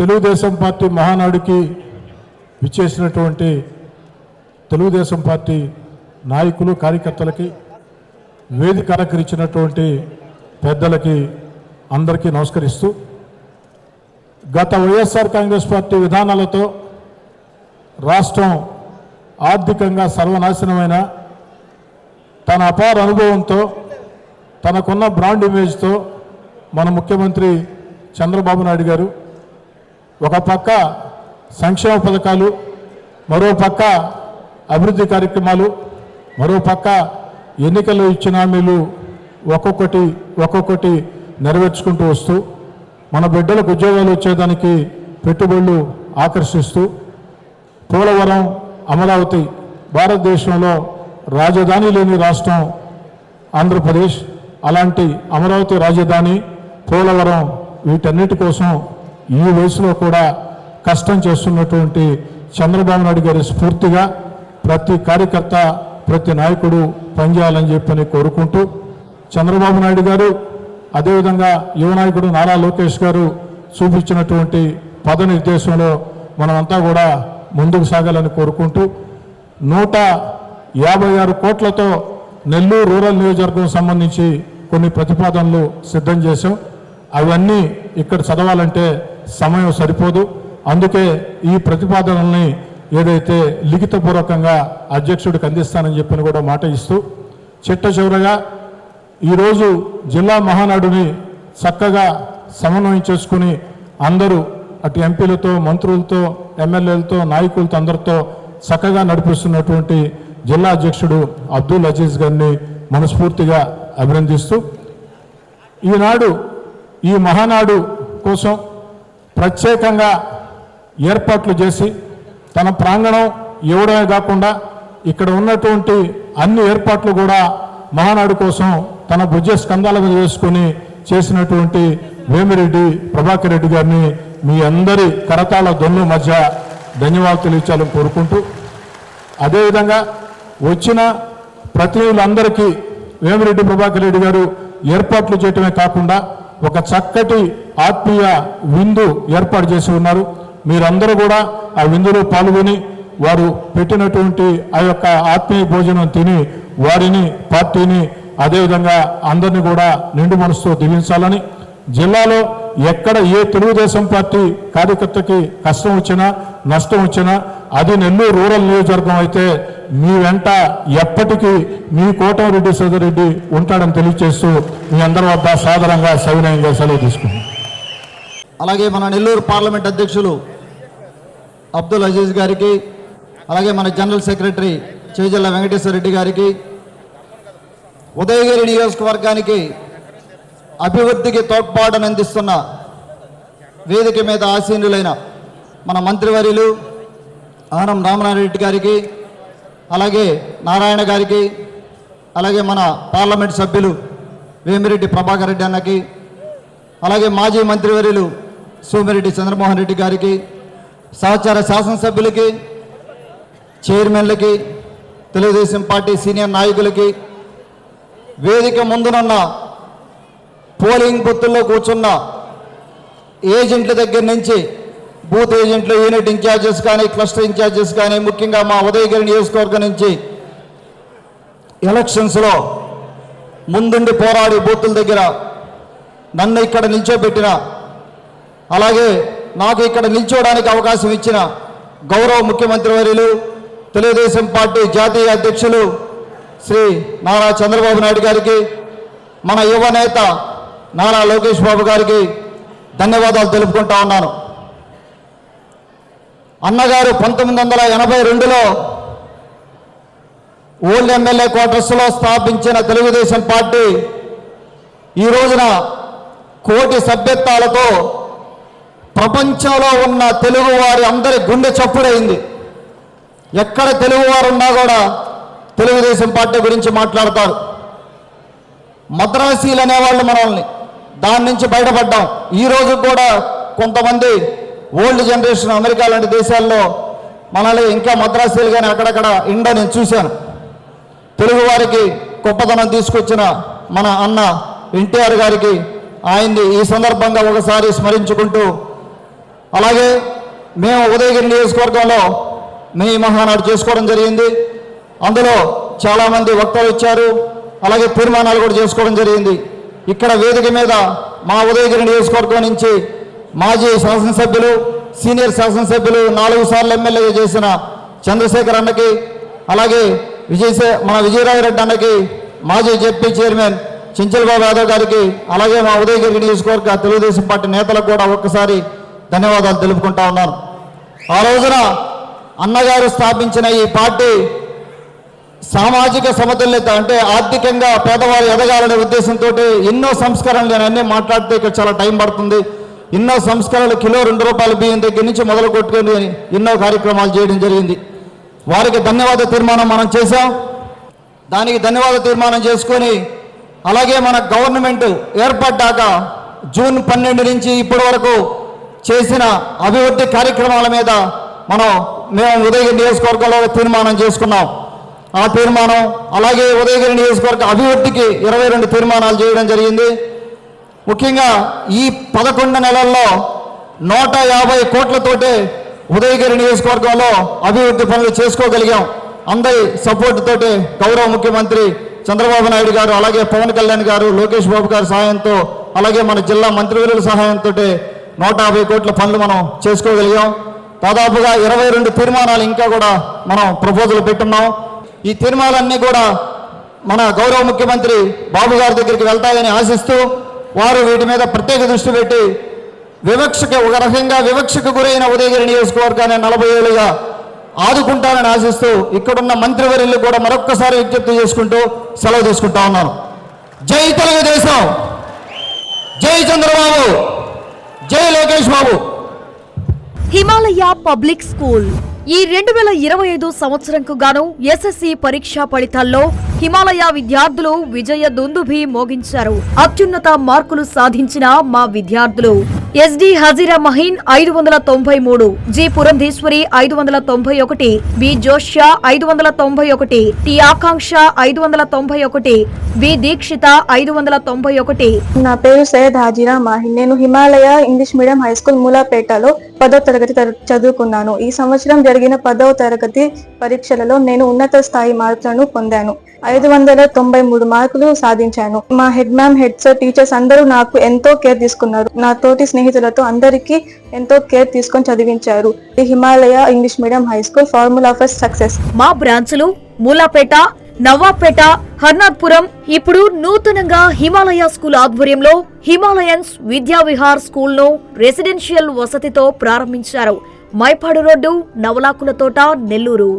Telugu Desam party మహానాడుకి విచ్చేసినటువంటి Telugu Desam party నాయకులు కార్యకర్తలకి వేదిక అలంకరించినటువంటి పెద్దలకి అందరికీ నమస్కరిస్తూ గత వైఎస్ఆర్ కాంగ్రెస్ పార్టీ విధానాలతో రాష్ట్రం ఆర్థికంగా సర్వనాశనమైన తన అపార అనుభవంతో తనకున్న బ్రాండ్ ఇమేజ్తో మన ముఖ్యమంత్రి చంద్రబాబు నాయుడు గారు ఒక పక్క సంక్షేమ పథకాలు మరో పక్క అభివృద్ధి కార్యక్రమాలు మరో పక్క ఎన్నికల్లో ఇచ్చిన హామీలు ఒక్కొక్కటి ఒక్కొక్కటి నెరవేర్చుకుంటూ వస్తూ మన బిడ్డలకు ఉద్యోగాలు వచ్చేదానికి పెట్టుబడులు ఆకర్షిస్తూ పోలవరం అమరావతి భారతదేశంలో రాజధాని లేని రాష్ట్రం ఆంధ్రప్రదేశ్ అలాంటి అమరావతి రాజధాని పోలవరం వీటన్నిటి కోసం ఈ వయసులో కూడా కష్టం చేస్తున్నటువంటి చంద్రబాబు నాయుడు గారి స్ఫూర్తిగా ప్రతి కార్యకర్త ప్రతి నాయకుడు పనిచేయాలని చెప్పని కోరుకుంటూ చంద్రబాబు నాయుడు గారు అదేవిధంగా యువ నాయకుడు నారా లోకేష్ గారు చూపించినటువంటి పద నిర్దేశంలో మనమంతా కూడా ముందుకు సాగాలని కోరుకుంటూ నూట యాభై ఆరు కోట్లతో నెల్లూరు రూరల్ నియోజకవర్గం సంబంధించి కొన్ని ప్రతిపాదనలు సిద్ధం చేశాం. అవన్నీ ఇక్కడ చదవాలంటే సమయం సరిపోదు. అందుకే ఈ ప్రతిపాదనల్ని ఏదైతే లిఖితపూర్వకంగా అధ్యక్షుడికి అందిస్తానని చెప్పని కూడా మాట ఇస్తూ చిట్ట చివరగా ఈరోజు జిల్లా మహానాడుని చక్కగా సమన్వయం చేసుకుని అందరూ అటు ఎంపీలతో మంత్రులతో ఎమ్మెల్యేలతో నాయకులతో అందరితో చక్కగా నడిపిస్తున్నటువంటి జిల్లా అధ్యక్షుడు అబ్దుల్ అజీజ్ గారిని మనస్ఫూర్తిగా అభినందిస్తూ ఈనాడు ఈ మహానాడు కోసం ప్రత్యేకంగా ఏర్పాట్లు చేసి తన ప్రాంగణం ఇవ్వడమే కాకుండా ఇక్కడ ఉన్నటువంటి అన్ని ఏర్పాట్లు కూడా మహానాడు కోసం తన భుజ స్కందాల మీద వేసుకొని చేసినటువంటి వేమిరెడ్డి ప్రభాకర్ రెడ్డి గారిని మీ అందరి కరతాళ దొన్ను మధ్య ధన్యవాదాలు తెలియచాలని కోరుకుంటూ అదేవిధంగా వచ్చిన ప్రతినిధులందరికీ వేమిరెడ్డి ప్రభాకర్ రెడ్డి గారు ఏర్పాట్లు చేయటమే కాకుండా ఒక చక్కటి ఆత్మీయ విందు ఏర్పాటు చేసి ఉన్నారు. మీరందరూ కూడా ఆ విందులో పాల్గొని వారు పెట్టినటువంటి ఆ యొక్క ఆత్మీయ భోజనం తిని వారిని పార్టీని అదేవిధంగా అందరినీ కూడా నిండు మనసుతో దీవించాలని జిల్లాలో ఎక్కడ ఏ తెలుగుదేశం పార్టీ కార్యకర్తకి కష్టం వచ్చినా నష్టం వచ్చినా అది నెల్లూరు రూరల్ నియోజకవర్గం అయితే మీ వెంట ఎప్పటికీ మీ కోటమిరెడ్డి సోదరెడ్డి ఉంటాడని తెలియజేస్తూ మీ అందరి వద్ద సాధారణంగా సవినయంగా సెలవు తీసుకున్నాం అలాగే మన నెల్లూరు పార్లమెంట్ అధ్యక్షులు అబ్దుల్ అజీజ్ గారికి అలాగే మన జనరల్ సెక్రటరీ చేజల్ల వెంకటేశ్వర రెడ్డి గారికి ఉదయగిరి నియోజకవర్గానికి అభివృద్ధికి తోడ్పాటును అందిస్తున్న వేదిక మీద ఆసీనులైన మన మంత్రివర్యులు ఆనం రామనారెడ్డి రెడ్డి గారికి అలాగే నారాయణ గారికి అలాగే మన పార్లమెంట్ సభ్యులు వేమిరెడ్డి ప్రభాకర్ రెడ్డి అన్నకి అలాగే మాజీ మంత్రివర్యులు సోమిరెడ్డి చంద్రమోహన్ రెడ్డి గారికి సహచార శాసనసభ్యులకి చైర్మన్లకి తెలుగుదేశం పార్టీ సీనియర్ నాయకులకి వేదిక ముందునున్న పోలింగ్ బూత్తుల్లో కూర్చున్న ఏజెంట్ల దగ్గర నుంచి బూత్ ఏజెంట్లు యూనిట్ ఇన్ఛార్జెస్ కానీ క్లస్టర్ ఇన్ఛార్జెస్ కానీ ముఖ్యంగా మా ఉదయగిరి నియోజకవర్గం నుంచి ఎలక్షన్స్లో ముందుండి పోరాడి బూతుల దగ్గర నన్ను ఇక్కడ నిల్చోబెట్టిన అలాగే నాకు ఇక్కడ నిల్చోవడానికి అవకాశం ఇచ్చిన గౌరవ ముఖ్యమంత్రి వర్యులు తెలుగుదేశం పార్టీ జాతీయ అధ్యక్షులు శ్రీ నారా చంద్రబాబు నాయుడు గారికి మన యువ నేత నారా లోకేష్ బాబు గారికి ధన్యవాదాలు తెలుపుకుంటా ఉన్నాను. అన్నగారు పంతొమ్మిది వందల ఎనభై రెండులో ఓల్డ్ ఎమ్మెల్యే క్వార్టర్స్లో స్థాపించిన తెలుగుదేశం పార్టీ ఈ రోజున కోటి సభ్యత్వాలతో ప్రపంచంలో ఉన్న తెలుగువారి అందరి గుండె చప్పుడైంది. ఎక్కడ తెలుగువారు ఉన్నా కూడా తెలుగుదేశం పార్టీ గురించి మాట్లాడతారు. మద్రాసీలు అనేవాళ్ళు మనల్ని. దాని నుంచి బయటపడ్డాం. ఈ రోజు కూడా కొంతమంది ఓల్డ్ జనరేషన్ అమెరికా లాంటి దేశాల్లో మనల్ని ఇంకా మద్రాసీలు కానీ అక్కడక్కడ ఇండా నేను చూశాను. తెలుగు వారికి గొప్పతనం తీసుకొచ్చిన మన అన్న ఎన్టీఆర్ గారికి ఆయన్ని ఈ సందర్భంగా ఒకసారి స్మరించుకుంటూ అలాగే మేము ఉదయగిరి నియోజకవర్గంలో మీ మహానాడు చేసుకోవడం జరిగింది. అందులో చాలామంది వక్తలు వచ్చారు. అలాగే తీర్మానాలు కూడా చేసుకోవడం జరిగింది. ఇక్కడ వేదిక మీద మా ఉదయగిరి నియోజకవర్గం నుంచి మాజీ శాసనసభ్యులు సీనియర్ శాసనసభ్యులు నాలుగు సార్లు ఎమ్మెల్యేగా చేసిన చంద్రశేఖర్ అన్నకి అలాగే విజయసే మన విజయరాయరెడ్డి అన్నకి మాజీ జెడ్పీ చైర్మన్ చించల్బాబు యాదవ్ గారికి అలాగే మా ఉదయగిరి నియోజకవర్గ తెలుగుదేశం పార్టీ నేతలకు కూడా ఒక్కసారి ధన్యవాదాలు తెలుపుకుంటా ఉన్నాను. ఆ రోజున అన్నగారు స్థాపించిన ఈ పార్టీ సామాజిక సమతుల్యత అంటే ఆర్థికంగా పేదవారు ఎదగాలనే ఉద్దేశంతో ఎన్నో సంస్కరణలు నేను అన్నీ మాట్లాడితే ఇక్కడ చాలా టైం పడుతుంది. ఎన్నో సంస్కరణలు కిలో రెండు రూపాయల బియ్యం దగ్గర నుంచి మొదలు కొట్టుకొని ఎన్నో కార్యక్రమాలు చేయడం జరిగింది. వారికి ధన్యవాద తీర్మానం మనం చేశాం. దానికి ధన్యవాద తీర్మానం చేసుకొని అలాగే మన గవర్నమెంట్ ఏర్పడ్డాక జూన్ పన్నెండు నుంచి ఇప్పటి వరకు చేసిన అభివృద్ధి కార్యక్రమాల మీద మనం మేము ఉదయం నియోజకవర్గంలో తీర్మానం చేసుకున్నాం. ఆ తీర్మానం అలాగే ఉదయగిరి నియోజకవర్గ అభివృద్ధికి ఇరవై రెండు తీర్మానాలు చేయడం జరిగింది. ముఖ్యంగా ఈ పదకొండు నెలల్లో నూట యాభై కోట్లతోటే ఉదయగిరి నియోజకవర్గంలో అభివృద్ధి పనులు చేసుకోగలిగాం. అందరి సపోర్ట్ తోటి గౌరవ ముఖ్యమంత్రి చంద్రబాబు నాయుడు గారు అలాగే పవన్ కళ్యాణ్ గారు లోకేష్ బాబు గారి సహాయంతో అలాగే మన జిల్లా మంత్రివర్యుల సహాయంతో నూట యాభై కోట్ల పనులు మనం చేసుకోగలిగాం. దాదాపుగా ఇరవై రెండు తీర్మానాలు ఇంకా కూడా మనం ప్రపోజల్ పెట్టున్నాం. ఈ తీర్మానాలన్నీ కూడా మన గౌరవ ముఖ్యమంత్రి బాబు గారి దగ్గరికి వెళ్తాయని ఆశిస్తూ వారు వీటి మీద ప్రత్యేక దృష్టి పెట్టి వివక్షకు ఒక రకంగా వివక్షకు గురైన ఉదయగిరి నియోజకవర్గాన్ని నలభై ఏళ్ళుగా ఆదుకుంటానని ఆశిస్తూ ఇక్కడున్న మంత్రివర్యులు కూడా మరొక్కసారి విజ్ఞప్తి చేసుకుంటూ సెలవు తీసుకుంటా ఉన్నాను. జై తెలుగుదేశం! జై చంద్రబాబు! జై లోకేష్ బాబు! హిమాలయ పబ్లిక్ స్కూల్ ఈ రెండు వేల ఇరవై ఐదు సంవత్సరంకు గాను ఎస్ఎస్సి పరీక్షా ఫలితాల్లో హిమాలయ విద్యార్థులు విజయ దుందుభి మోగించారు. అత్యున్నత మార్కులు సాధించిన మా విద్యార్థులు. ఎస్డి హజీరా మహీన్ ఐదు వందల తొంభై మూడు జి పురంధీశ్వరి ఐదు వందల తొంభై ఒకటి బి జోష్యా ఐదు వందల తొంభై ఒకటి టి ఆకాంక్ష ఐదు వందల తొంభై ఒకటి బి దీక్షిత ఐదు వందల తొంభై ఒకటి. నా పేరు సయ్యద్ హాజీరా మాహిన్. నేను Himalaya English medium high school మూలాపేటలో పదో తరగతి చదువుకున్నాను. ఈ సంవత్సరం జరిగిన పదవ తరగతి పరీక్షలలో నేను ఉన్నత స్థాయి మార్కులను పొందాను. ఐదు వందల తొంభై మూడు మార్కులు సాధించాను. మా head ma'am head sir teachers అందరూ నాకు ఎంతో కేర్ తీసుకున్నారు. నా తోటి స్నేహితులతో అందరికీ ఎంతో కేర్ తీసుకొని చదివించారు. The Himalaya English medium high school formula for success. మా బ్రాంచ్లు మూలాపేట నవాబ్పేట హర్నాథ్పురం ఇప్పుడు నూతనంగా హిమాలయ స్కూల్ ఆధ్వర్యంలో హిమాలయన్స్ విద్యా విహార్ స్కూల్ను రెసిడెన్షియల్ వసతితో ప్రారంభించారు. మైపాడు రోడ్డు నవలాకుల తోట నెల్లూరు.